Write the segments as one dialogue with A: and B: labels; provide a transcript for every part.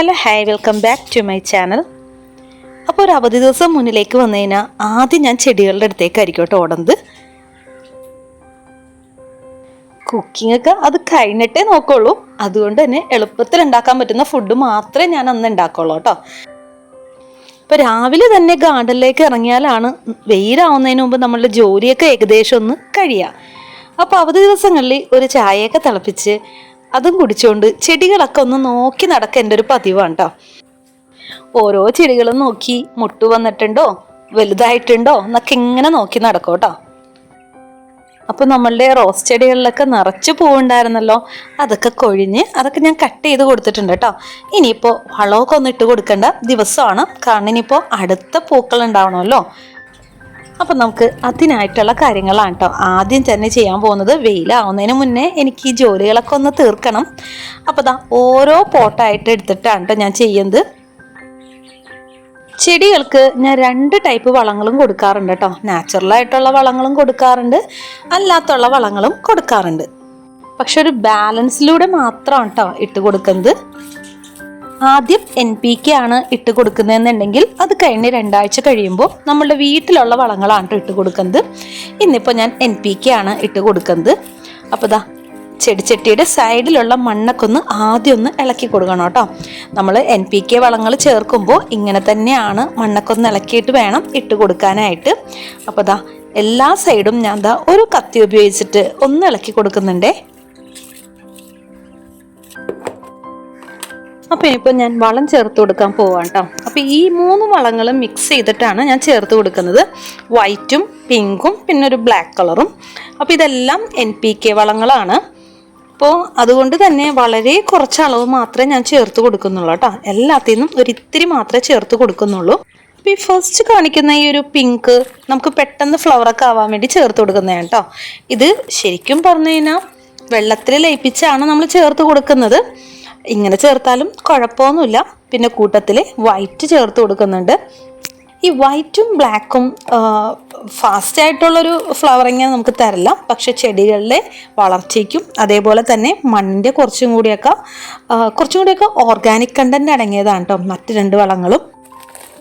A: Hello hi welcome back to my channel അപ്പോൾ ഒരു അവധി ദിവസം മുന്നിലേക്ക് വന്നു കഴിഞ്ഞാൽ ആദ്യം ഞാൻ ചെടികളുടെ അടുത്തേക്കായിരിക്കും കേട്ടോ ഓടുന്നത് കുക്കിംഗ് ഒക്കെ അത് കഴിഞ്ഞിട്ടേ നോക്കുള്ളൂ. അതുകൊണ്ട് തന്നെ എളുപ്പത്തിൽ ഉണ്ടാക്കാൻ പറ്റുന്ന ഫുഡ് മാത്രമേ ഞാൻ അന്ന് ഉണ്ടാക്കുള്ളൂ കേട്ടോ. ഇപ്പൊ രാവിലെ തന്നെ ഗാർഡനിലേക്ക് ഇറങ്ങിയാലാണ് വെയിലാവുന്നതിന് മുമ്പ് നമ്മളുടെ ജോലിയൊക്കെ ഏകദേശം ഒന്ന് കഴിയുക. അപ്പോൾ അവധി ദിവസങ്ങളിൽ ഒരു ചായയൊക്കെ തിളപ്പിച്ച് അതും കുടിച്ചുകൊണ്ട് ചെടികളൊക്കെ ഒന്ന് നോക്കി നടക്കുക എന്റെ ഒരു പതിവാണ് കേട്ടോ ഓരോ ചെടികളും നോക്കി മുട്ടു വന്നിട്ടുണ്ടോ വലുതായിട്ടുണ്ടോ എന്നൊക്കെ ഇങ്ങനെ നോക്കി നടക്കും കേട്ടോ അപ്പോൾ നമ്മളുടെ റോസ് ചെടികളിലൊക്കെ നിറച്ച് പൂവുണ്ടായിരുന്നല്ലോ അതൊക്കെ കൊഴിഞ്ഞ് അതൊക്കെ ഞാൻ കട്ട് ചെയ്ത് കൊടുത്തിട്ടുണ്ട് കേട്ടോ ഇനിയിപ്പോൾ വളമൊക്കെ ഒന്ന് ഇട്ട് കൊടുക്കേണ്ട ദിവസമാണ്. കാരണം ഇനിയിപ്പോൾ അടുത്ത പൂക്കൾ ഉണ്ടാവണമല്ലോ. അപ്പം നമുക്ക് അതിനായിട്ടുള്ള കാര്യങ്ങളാണ് കേട്ടോ ആദ്യം തന്നെ ചെയ്യാൻ പോകുന്നത് വെയിലാവുന്നതിന് മുന്നേ എനിക്ക് ഈ ജോലികളൊക്കെ ഒന്ന് തീർക്കണം. അപ്പോൾ ദാ ഓരോ പോട്ടായിട്ട് എടുത്തിട്ടാണ് കേട്ടോ ഞാൻ ചെയ്യുന്നത്. ചെടികൾക്ക് ഞാൻ രണ്ട് ടൈപ്പ് വളങ്ങളും കൊടുക്കാറുണ്ട് കേട്ടോ നാച്ചുറലായിട്ടുള്ള വളങ്ങളും കൊടുക്കാറുണ്ട് അല്ലാത്തുള്ള വളങ്ങളും കൊടുക്കാറുണ്ട്. പക്ഷെ ഒരു ബാലൻസിലൂടെ മാത്രമാണ് കേട്ടോ ഇട്ട് കൊടുക്കുന്നത്. ആദ്യം എൻ പി കെ ആണ് ഇട്ട് കൊടുക്കുന്നതെന്നുണ്ടെങ്കിൽ അത് കഴിഞ്ഞ് രണ്ടാഴ്ച കഴിയുമ്പോൾ നമ്മളുടെ വീട്ടിലുള്ള വളങ്ങളാണ് ഇട്ട് കൊടുക്കുന്നത്. ഇന്നിപ്പോൾ ഞാൻ എൻ പി കെ ആണ് ഇട്ട് കൊടുക്കുന്നത്. അപ്പോൾ ദാ ചെടിച്ചട്ടിയുടെ സൈഡിലുള്ള മണ്ണൊക്കെ ഒന്ന് ആദ്യം ഒന്ന് ഇളക്കി കൊടുക്കണം കേട്ടോ നമ്മൾ എൻ പി കെ വളങ്ങൾ ചേർക്കുമ്പോൾ ഇങ്ങനെ തന്നെയാണ് മണ്ണൊക്കെ ഒന്ന് ഇളക്കിയിട്ട് വേണം ഇട്ട് കൊടുക്കാനായിട്ട്. അപ്പോൾ ദാ എല്ലാ സൈഡും ഞാൻ ദാ ഒരു കത്തി ഉപയോഗിച്ചിട്ട് ഒന്ന് ഇളക്കി കൊടുക്കുന്നുണ്ടേ. അപ്പോൾ ഇപ്പോൾ ഞാൻ വളം ചേർത്ത് കൊടുക്കാൻ പോവാം കേട്ടോ അപ്പോൾ ഈ മൂന്ന് വളങ്ങളും മിക്സ് ചെയ്തിട്ടാണ് ഞാൻ ചേർത്ത് കൊടുക്കുന്നത്. വൈറ്റും പിങ്കും പിന്നെ ഒരു ബ്ലാക്ക് കളറും അപ്പോൾ ഇതെല്ലാം എൻ പി കെ വളങ്ങളാണ്. അപ്പോൾ അതുകൊണ്ട് തന്നെ വളരെ കുറച്ച് അളവ് മാത്രമേ ഞാൻ ചേർത്ത് കൊടുക്കുന്നുള്ളൂ കേട്ടോ എല്ലാത്തിൽ നിന്നും ഒരിത്തിരി മാത്രമേ ചേർത്ത് കൊടുക്കുന്നുള്ളൂ. അപ്പോൾ ഈ ഫസ്റ്റ് കാണിക്കുന്ന ഈ ഒരു പിങ്ക് നമുക്ക് പെട്ടെന്ന് ഫ്ലവറൊക്കെ ആവാൻ വേണ്ടി ചേർത്ത് കൊടുക്കുന്നതാണ് കേട്ടോ ഇത് ശരിക്കും പറഞ്ഞു കഴിഞ്ഞാൽ വെള്ളത്തിൽ ലയിപ്പിച്ചാണ് നമ്മൾ ചേർത്ത് കൊടുക്കുന്നത്. ഇങ്ങനെ ചേർത്താലും കുഴപ്പമൊന്നുമില്ല. പിന്നെ കൂട്ടത്തിൽ വൈറ്റ് ചേർത്ത് കൊടുക്കുന്നുണ്ട്. ഈ വൈറ്റും ബ്ലാക്കും ഫാസ്റ്റ് ആയിട്ടുള്ളൊരു ഫ്ലവറിങ് നമുക്ക് തരില്ല പക്ഷെ ചെടികളിലെ വളർച്ചയ്ക്കും അതേപോലെ തന്നെ മണ്ണിന്റെ കുറച്ചും കൂടിയൊക്കെ കുറച്ചും കൂടിയൊക്കെ ഓർഗാനിക് കണ്ടന്റ് അടങ്ങിയതാണ് കേട്ടോ മറ്റ് രണ്ട് വളങ്ങളും.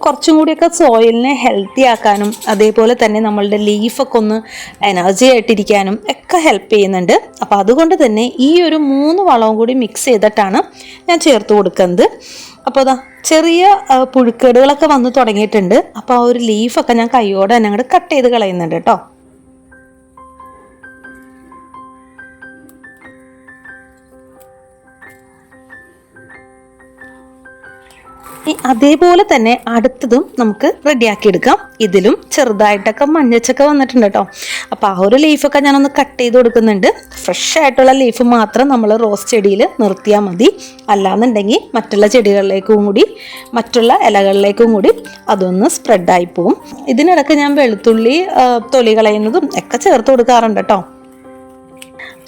A: കുറച്ചും കൂടിയൊക്കെ സോയിലിനെ ഹെൽത്തി ആക്കാനും അതേപോലെ തന്നെ നമ്മളുടെ ലീഫൊക്കെ ഒന്ന് എനർജി ആയിട്ടിരിക്കാനും ഒക്കെ ഹെൽപ്പ് ചെയ്യുന്നുണ്ട്. അപ്പോൾ അതുകൊണ്ട് തന്നെ ഈ ഒരു മൂന്ന് വളവും കൂടി മിക്സ് ചെയ്തിട്ടാണ് ഞാൻ ചേർത്ത് കൊടുക്കുന്നത്. അപ്പോൾ അതാ ചെറിയ പുഴുക്കേടുകളൊക്കെ വന്ന് തുടങ്ങിയിട്ടുണ്ട്. അപ്പോൾ ആ ഒരു ലീഫൊക്കെ ഞാൻ കൈയോടെ തന്നെ അങ്ങോട്ട് കട്ട് ചെയ്ത് കളയുന്നുണ്ട് കേട്ടോ. അതേപോലെ തന്നെ അടുത്തതും നമുക്ക് റെഡിയാക്കി എടുക്കാം ഇതിലും ചെറുതായിട്ടൊക്കെ മഞ്ഞച്ചൊക്കെ വന്നിട്ടുണ്ട് കേട്ടോ. അപ്പോൾ ആ ഒരു ലീഫൊക്കെ ഞാനൊന്ന് കട്ട് ചെയ്ത് കൊടുക്കുന്നുണ്ട്. ഫ്രഷ് ആയിട്ടുള്ള ലീഫ് മാത്രം നമ്മൾ റോസ് ചെടിയിൽ നിർത്തിയാൽ മതി. അല്ലാന്നുണ്ടെങ്കിൽ മറ്റുള്ള ചെടികളിലേക്കും കൂടി മറ്റുള്ള ഇലകളിലേക്കും കൂടി അതൊന്ന് സ്പ്രെഡായി പോവും. ഇതിനിടയ്ക്ക് ഞാൻ വെളുത്തുള്ളി തൊലി കളയുന്നതും ഒക്കെ ചേർത്ത് കൊടുക്കാറുണ്ട് കേട്ടോ.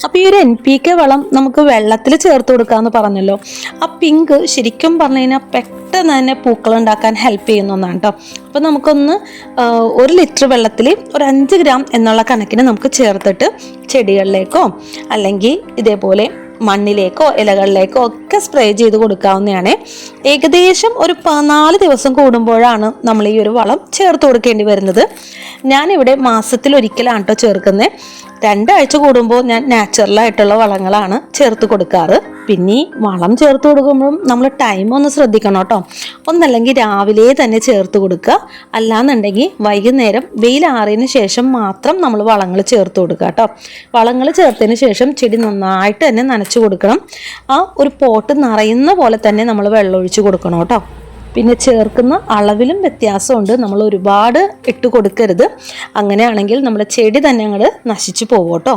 A: അപ്പോൾ ഈ ഒരു എൻ പി കെ വളം നമുക്ക് വെള്ളത്തിൽ ചേർത്ത് കൊടുക്കാമെന്ന് പറഞ്ഞല്ലോ. ആ പിങ്ക് ശരിക്കും പറഞ്ഞു കഴിഞ്ഞാൽ പെട്ടെന്ന് തന്നെ പൂക്കൾ ഉണ്ടാക്കാൻ ഹെൽപ്പ് ചെയ്യുന്ന ഒന്നാണ് കേട്ടോ അപ്പോൾ നമുക്കൊന്ന് ഒരു ലിറ്റർ വെള്ളത്തിൽ ഒരു അഞ്ച് ഗ്രാം എന്നുള്ള കണക്കിന് നമുക്ക് ചേർത്തിട്ട് ചെടികളിലേക്കോ അല്ലെങ്കിൽ ഇതേപോലെ മണ്ണിലേക്കോ ഇലകളിലേക്കോ ഒക്കെ സ്പ്രേ ചെയ്ത് കൊടുക്കാവുന്നതാണ്. ഏകദേശം ഒരു പതിനാല് ദിവസം കൂടുമ്പോഴാണ് നമ്മൾ ഈ ഒരു വളം ചേർത്ത് കൊടുക്കേണ്ടി വരുന്നത്. ഞാനിവിടെ മാസത്തിൽ ഒരിക്കലാണ് കേട്ടോ ചേർക്കുന്നത് രണ്ടാഴ്ച കൂടുമ്പോൾ ഞാൻ നാച്ചുറലായിട്ടുള്ള വളങ്ങളാണ് ചേർത്ത് കൊടുക്കാറ്. പിന്നെ വളം ചേർത്ത് കൊടുക്കുമ്പോഴും നമ്മൾ ടൈം ഒന്ന് ശ്രദ്ധിക്കണം കേട്ടോ ഒന്നല്ലെങ്കിൽ രാവിലെ തന്നെ ചേർത്ത് കൊടുക്കുക. അല്ലാന്നുണ്ടെങ്കിൽ വൈകുന്നേരം വെയിലാറിയതിന് ശേഷം മാത്രം നമ്മൾ വളങ്ങൾ ചേർത്ത് കൊടുക്കുക കേട്ടോ വളങ്ങൾ ചേർത്തതിന് ശേഷം ചെടി നന്നായിട്ട് തന്നെ നനച്ചു കൊടുക്കണം. ആ ഒരു പോട്ട് നിറയുന്ന പോലെ തന്നെ നമ്മൾ വെള്ളം ഒഴിച്ച് കൊടുക്കണം കേട്ടോ. പിന്നെ ചേർക്കുന്ന അളവിലും വ്യത്യാസമുണ്ട്. നമ്മൾ ഒരുപാട് ഇട്ട് കൊടുക്കരുത്. അങ്ങനെയാണെങ്കിൽ നമ്മുടെ ചെടി തന്നെ അങ്ങോട്ട് നശിച്ചു പോകും കേട്ടോ.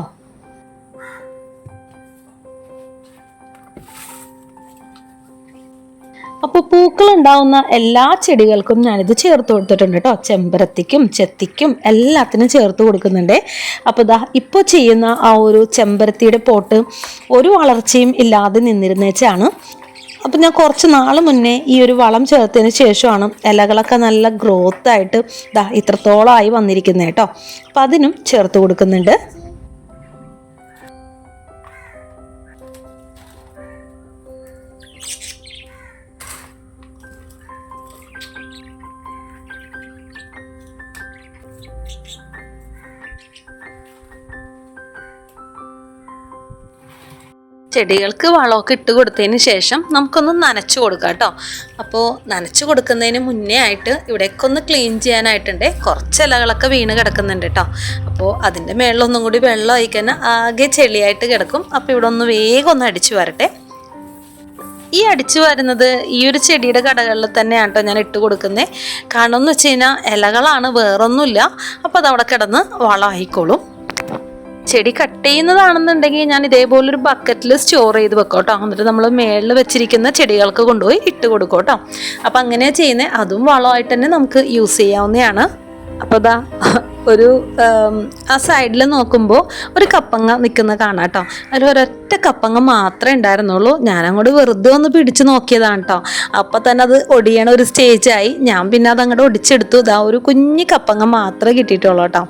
A: അപ്പോൾ പൂക്കൾ ഉണ്ടാവുന്ന എല്ലാ ചെടികൾക്കും ഞാനിത് ചേർത്ത് കൊടുത്തിട്ടുണ്ട് കേട്ടോ. ചെമ്പരത്തിക്കും ചെത്തിക്കും എല്ലാത്തിനും ചേർത്ത് കൊടുക്കുന്നുണ്ട്. അപ്പോൾ ഇതാ ഇപ്പോൾ ചെയ്യുന്ന ആ ഒരു ചെമ്പരത്തിയുടെ പോട്ട് ഒരു വളർച്ചയും ഇല്ലാതെ നിന്നിരുന്നേച്ചാണ്. അപ്പം ഞാൻ കുറച്ച് നാൾ മുന്നേ ഈ ഒരു വളം ചേർത്തതിന് ശേഷമാണ് ഇലകളൊക്കെ നല്ല ഗ്രോത്ത് ആയിട്ട് ദാ ഇത്രത്തോളമായി വന്നിരിക്കുന്നത് കേട്ടോ അപ്പം അതിനും ചേർത്ത് കൊടുക്കുന്നുണ്ട്. ചെടികൾക്ക് വളമൊക്കെ ഇട്ട് കൊടുത്തതിന് ശേഷം നമുക്കൊന്ന് നനച്ചു കൊടുക്കാം കേട്ടോ. അപ്പോൾ നനച്ചു കൊടുക്കുന്നതിന് മുന്നേ ആയിട്ട് ഇവിടേക്ക് ഒന്ന് ക്ലീൻ ചെയ്യാനായിട്ടുണ്ട്. കുറച്ച് ഇലകളൊക്കെ വീണ് കിടക്കുന്നുണ്ട് കേട്ടോ. അപ്പോൾ അതിന്റെ മേളിലൊന്നും കൂടി വെള്ളം ഒഴിക്കാൻ ആകെ ചെളിയായിട്ട് കിടക്കും. അപ്പോൾ ഇവിടെ ഒന്ന് വേഗം ഒന്ന് അടിച്ചു വരട്ടെ. ഈ അടിച്ചു വരുന്നത് ഈ ഒരു ചെടിയുടെ കടകളിൽ തന്നെയാണ് കേട്ടോ ഞാൻ ഇട്ട് കൊടുക്കുന്നത് കാരണം എന്ന് വെച്ച് കഴിഞ്ഞാൽ ഇലകളാണ് വേറൊന്നുമില്ല. അപ്പോൾ അതവിടെ കിടന്ന് വളമായിക്കോളും. ചെടി കട്ട് ചെയ്യുന്നതാണെന്നുണ്ടെങ്കിൽ ഞാൻ ഇതേപോലൊരു ബക്കറ്റിൽ സ്റ്റോർ ചെയ്ത് വെക്കും കേട്ടോ. എന്നിട്ട് നമ്മൾ മേളിൽ വെച്ചിരിക്കുന്ന ചെടികൾക്ക് കൊണ്ടുപോയി ഇട്ട് കൊടുക്കും കേട്ടോ. അപ്പം അങ്ങനെ ചെയ്യുന്നത് അതും വളമായിട്ട് തന്നെ നമുക്ക് യൂസ് ചെയ്യാവുന്നതാണ്. അപ്പോൾ ദാ ഒരു ആ സൈഡിൽ നോക്കുമ്പോൾ ഒരു കപ്പങ്ങ നിൽക്കുന്ന കാണാം കേട്ടോ. അതിൽ ഒരൊറ്റ കപ്പങ്ങ മാത്രമേ ഉണ്ടായിരുന്നുള്ളൂ. ഞാനങ്ങോട്ട് വെറുതെ ഒന്ന് പിടിച്ച് നോക്കിയതാണ് കേട്ടോ. അപ്പം തന്നെ അത് ഒടിയണ ഒരു സ്റ്റേജായി ഞാൻ പിന്നെ അത് അങ്ങോട്ട് ഒടിച്ചെടുത്തു. ഇതാ ഒരു കുഞ്ഞു കപ്പങ്ങ മാത്രമേ കിട്ടിയിട്ടുള്ളൂ കേട്ടോ.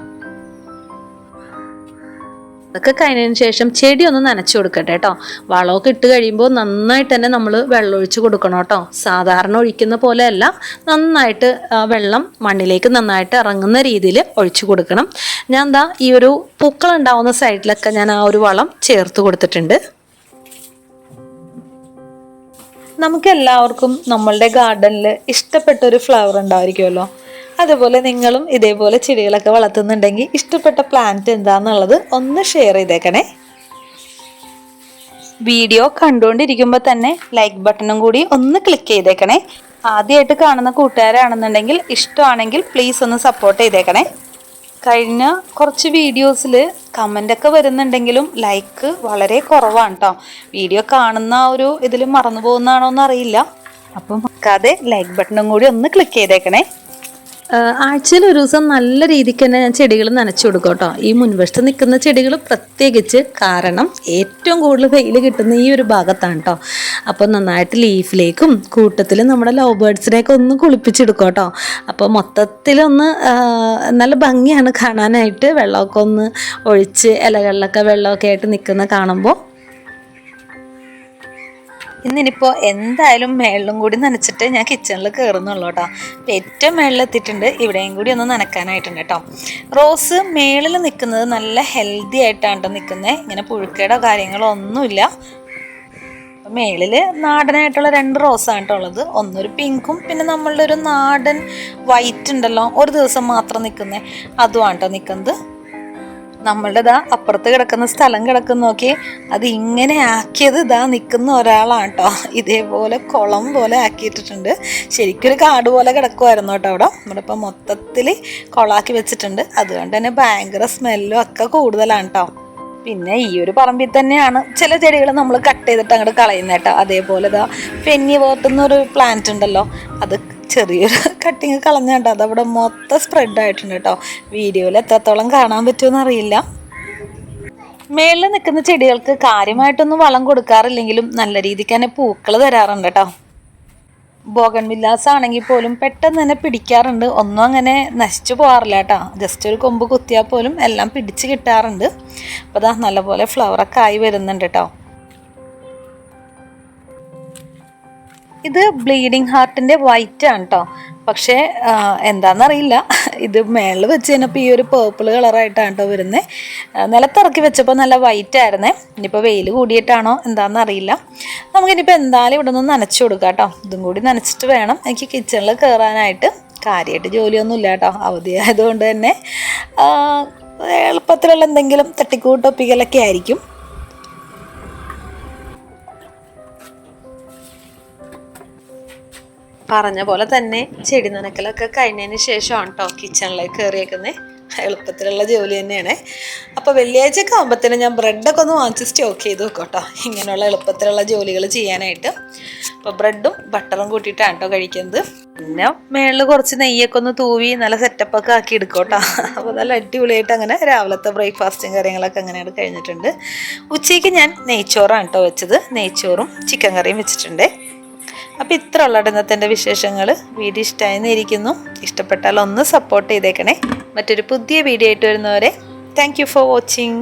A: അതൊക്കെ കഴിഞ്ഞതിന് ശേഷം ചെടി ഒന്ന് നനച്ചു കൊടുക്കട്ടെ കേട്ടോ. വളമൊക്കെ ഇട്ട് കഴിയുമ്പോൾ നന്നായിട്ട് തന്നെ നമ്മൾ വെള്ളമൊഴിച്ച് കൊടുക്കണം കേട്ടോ. സാധാരണ ഒഴിക്കുന്ന പോലെയല്ല നന്നായിട്ട് വെള്ളം മണ്ണിലേക്ക് നന്നായിട്ട് ഇറങ്ങുന്ന രീതിയിൽ ഒഴിച്ചു കൊടുക്കണം. ഞാൻ എന്താ ഈ ഒരു പൂക്കൾ ഉണ്ടാവുന്ന സൈഡിലൊക്കെ ഞാൻ ആ ഒരു വളം ചേർത്ത് കൊടുത്തിട്ടുണ്ട്. നമുക്ക് എല്ലാവർക്കും നമ്മളുടെ ഗാർഡനിൽ ഇഷ്ടപ്പെട്ട ഒരു ഫ്ലവർ ഉണ്ടായിരിക്കുമല്ലോ. അതുപോലെ നിങ്ങളും ഇതേപോലെ ചെടികളൊക്കെ വളർത്തുന്നുണ്ടെങ്കിൽ ഇഷ്ടപ്പെട്ട പ്ലാന്റ് എന്താണെന്നുള്ളത് ഒന്ന് ഷെയർ ചെയ്തേക്കണേ. വീഡിയോ കണ്ടുകൊണ്ടിരിക്കുമ്പോൾ തന്നെ ലൈക്ക് ബട്ടണും കൂടി ഒന്ന് ക്ലിക്ക് ചെയ്തേക്കണേ. ആദ്യമായിട്ട് കാണുന്ന കൂട്ടുകാരാണെന്നുണ്ടെങ്കിൽ ഇഷ്ടമാണെങ്കിൽ പ്ലീസ് ഒന്ന് സപ്പോർട്ട് ചെയ്തേക്കണേ. കഴിഞ്ഞ കുറച്ച് വീഡിയോസിൽ കമന്റൊക്കെ വരുന്നുണ്ടെങ്കിലും ലൈക്ക് വളരെ കുറവാണ് കേട്ടോ വീഡിയോ കാണുന്ന ഒരു ഇതിൽ മറന്നു പോകുന്നതാണോ എന്നറിയില്ല അപ്പം നോക്കാതെ ലൈക്ക് ബട്ടണും കൂടി ഒന്ന് ക്ലിക്ക് ചെയ്തേക്കണേ. ആഴ്ചയിൽ ഒരു ദിവസം നല്ല രീതിക്ക് തന്നെ ഞാൻ ചെടികൾ നനച്ചു കൊടുക്കും കേട്ടോ. ഈ മുൻവശത്ത് നിൽക്കുന്ന ചെടികൾ പ്രത്യേകിച്ച് കാരണം ഏറ്റവും കൂടുതൽ വെയിൽ കിട്ടുന്ന ഈ ഒരു ഭാഗത്താണ് കേട്ടോ. അപ്പോൾ നന്നായിട്ട് ലീഫിലേക്കും കൂട്ടത്തിൽ നമ്മുടെ ലവ് ബേർഡ്സിനെയൊക്കെ ഒന്ന് കുളിപ്പിച്ചെടുക്കും കേട്ടോ. അപ്പോൾ മൊത്തത്തിലൊന്ന് നല്ല ഭംഗിയാണ് കാണാനായിട്ട് വെള്ളമൊക്കെ ഒന്ന് ഒഴിച്ച് ഇലകളിലൊക്കെ വെള്ളമൊക്കെ ആയിട്ട് നിൽക്കുന്ന കാണുമ്പോൾ ഇന്നിനിപ്പോൾ എന്തായാലും മേളിലും കൂടി നനച്ചിട്ട് ഞാൻ കിച്ചണിൽ കയറുന്നുള്ളൂ കേട്ടോ അപ്പം ഏറ്റവും മേളിലെത്തിയിട്ടുണ്ട്. ഇവിടെയും കൂടി ഒന്ന് നനക്കാനായിട്ടുണ്ട് കേട്ടോ റോസ് മേളിൽ നിൽക്കുന്നത് നല്ല ഹെൽത്തി ആയിട്ടാണ് ട്ടോ നിൽക്കുന്നത് ഇങ്ങനെ പുഴുക്കയുടെ കാര്യങ്ങളോ ഒന്നുമില്ല. മേളിൽ നാടനായിട്ടുള്ള രണ്ട് റോസാണ് ഉള്ളത്. ഒന്നൊരു പിങ്കും പിന്നെ നമ്മളുടെ ഒരു നാടൻ വൈറ്റ് ഉണ്ടല്ലോ ഒരു ദിവസം മാത്രം നിൽക്കുന്നത് അതുമാണ് കേട്ടോ നിൽക്കുന്നത് നമ്മളുടെ ഇതാ അപ്പുറത്ത് കിടക്കുന്ന സ്ഥലം കിടക്കുന്ന നോക്കി അത് ഇങ്ങനെ ആക്കിയത് ഇതാ നിൽക്കുന്ന ഒരാളാണ് കേട്ടോ ഇതേപോലെ കുളം പോലെ ആക്കിയിട്ടിട്ടുണ്ട്. ശരിക്കൊരു കാട് പോലെ കിടക്കുമായിരുന്നു കേട്ടോ അവിടെ. നമ്മുടെ ഇപ്പം മൊത്തത്തിൽ കുളാക്കി വെച്ചിട്ടുണ്ട്. അതുകൊണ്ട് തന്നെ ഭയങ്കര സ്മെല്ലും ഒക്കെ കൂടുതലാണ് കേട്ടോ. പിന്നെ ഈ ഒരു പറമ്പിൽ തന്നെയാണ് ചില ചെടികൾ നമ്മൾ കട്ട് ചെയ്തിട്ട് അങ്ങോട്ട് കളയുന്നത് കേട്ടോ. അതേപോലെ ഇതാ ഫെന്നി എന്നൊരു പ്ലാന്റ് ഉണ്ടല്ലോ. അത് ചെറിയൊരു കട്ടിങ് കളഞ്ഞാട്ടോ അതവിടെ മൊത്തം സ്പ്രെഡ് ആയിട്ടുണ്ട് കേട്ടോ. വീഡിയോയിൽ എത്രത്തോളം കാണാൻ പറ്റുമെന്ന് അറിയില്ല. മേളിൽ നിൽക്കുന്ന ചെടികൾക്ക് കാര്യമായിട്ടൊന്നും വളം കൊടുക്കാറില്ലെങ്കിലും നല്ല രീതിക്ക് തന്നെ പൂക്കൾ തരാറുണ്ട് കേട്ടോ. ബോഗൺ വില്ലാസ് ആണെങ്കിൽ പോലും പെട്ടെന്ന് തന്നെ പിടിക്കാറുണ്ട്. ഒന്നും അങ്ങനെ നശിച്ചു പോകാറില്ല കേട്ടോ. ജസ്റ്റ് ഒരു കൊമ്പ് കുത്തിയാൽ പോലും എല്ലാം പിടിച്ച് കിട്ടാറുണ്ട്. അപ്പോൾ അതാ നല്ലപോലെ ഫ്ലവറൊക്കെ ആയി വരുന്നുണ്ട് കേട്ടോ. ഇത് ബ്ലീഡിങ് ഹാർട്ടിന്റെ വൈറ്റ് ആണ് കേട്ടോ പക്ഷേ എന്താണെന്നറിയില്ല ഇത് മേളിൽ വെച്ച് കഴിഞ്ഞപ്പോൾ ഈ ഒരു പേർപ്പിൾ കളറായിട്ടാണ് കേട്ടോ വരുന്നത് നിലത്തിറക്കി വെച്ചപ്പോൾ നല്ല വൈറ്റ് ആയിരുന്നേ. ഇനിയിപ്പോൾ വെയിൽ കൂടിയിട്ടാണോ എന്താണെന്ന് അറിയില്ല നമുക്കിനിയിപ്പോൾ എന്തായാലും ഇവിടെ നിന്ന് നനച്ചു കൊടുക്കാം കേട്ടോ ഇതും കൂടി നനച്ചിട്ട് വേണം. എനിക്ക് കിച്ചണിൽ കയറാനായിട്ട് കാര്യമായിട്ട് ജോലിയൊന്നും ഇല്ല കേട്ടോ അവധിയായതുകൊണ്ട് തന്നെ. എളുപ്പത്തിലുള്ള എന്തെങ്കിലും തട്ടിക്കൂട്ടൊപ്പിക്കലൊക്കെ ആയിരിക്കും. പറഞ്ഞ പോലെ തന്നെ ചെടി നനക്കലൊക്കെ കഴിഞ്ഞതിന് ശേഷമാണ് കേട്ടോ കിച്ചണിലേക്ക് കയറിയേക്കുന്നത് എളുപ്പത്തിലുള്ള ജോലി തന്നെയാണ്. അപ്പോൾ വെള്ളിയാഴ്ചയൊക്കെ ആകുമ്പോഴത്തേനും ഞാൻ ബ്രെഡൊക്കെ ഒന്ന് വാങ്ങിച്ച് സ്റ്റോക്ക് ചെയ്ത് വെക്കും കേട്ടോ ഇങ്ങനെയുള്ള എളുപ്പത്തിലുള്ള ജോലികൾ ചെയ്യാനായിട്ട്. അപ്പോൾ ബ്രെഡും ബട്ടറും കൂട്ടിയിട്ടാണ് കേട്ടോ കഴിക്കുന്നത്. പിന്നെ മേളിൽ കുറച്ച് നെയ്യൊക്കെ ഒന്ന് തൂവി നല്ല സെറ്റപ്പൊക്കെ ആക്കി എടുക്കും കേട്ടോ അപ്പോൾ നല്ല അടിപൊളിയായിട്ട് അങ്ങനെ രാവിലത്തെ ബ്രേക്ക്ഫാസ്റ്റും കാര്യങ്ങളൊക്കെ അങ്ങനെയാണ് കഴിഞ്ഞിട്ടുണ്ട്. ഉച്ചയ്ക്ക് ഞാൻ നെയ്ച്ചോറാണ് കേട്ടോ വെച്ചത്. നെയ്ച്ചോറും ചിക്കൻ കറിയും വെച്ചിട്ടുണ്ട്. അപ്പോൾ ഇത്ര ഉള്ളത് ഇന്നത്തെ വിശേഷങ്ങൾ വീഡിയോ ഇരിക്കുന്നു ഇഷ്ടപ്പെട്ടാൽ ഒന്ന് സപ്പോർട്ട് ചെയ്തേക്കണേ. മറ്റൊരു പുതിയ വീഡിയോ ആയിട്ട് വരുന്നവരെ താങ്ക് ഫോർ വാച്ചിങ്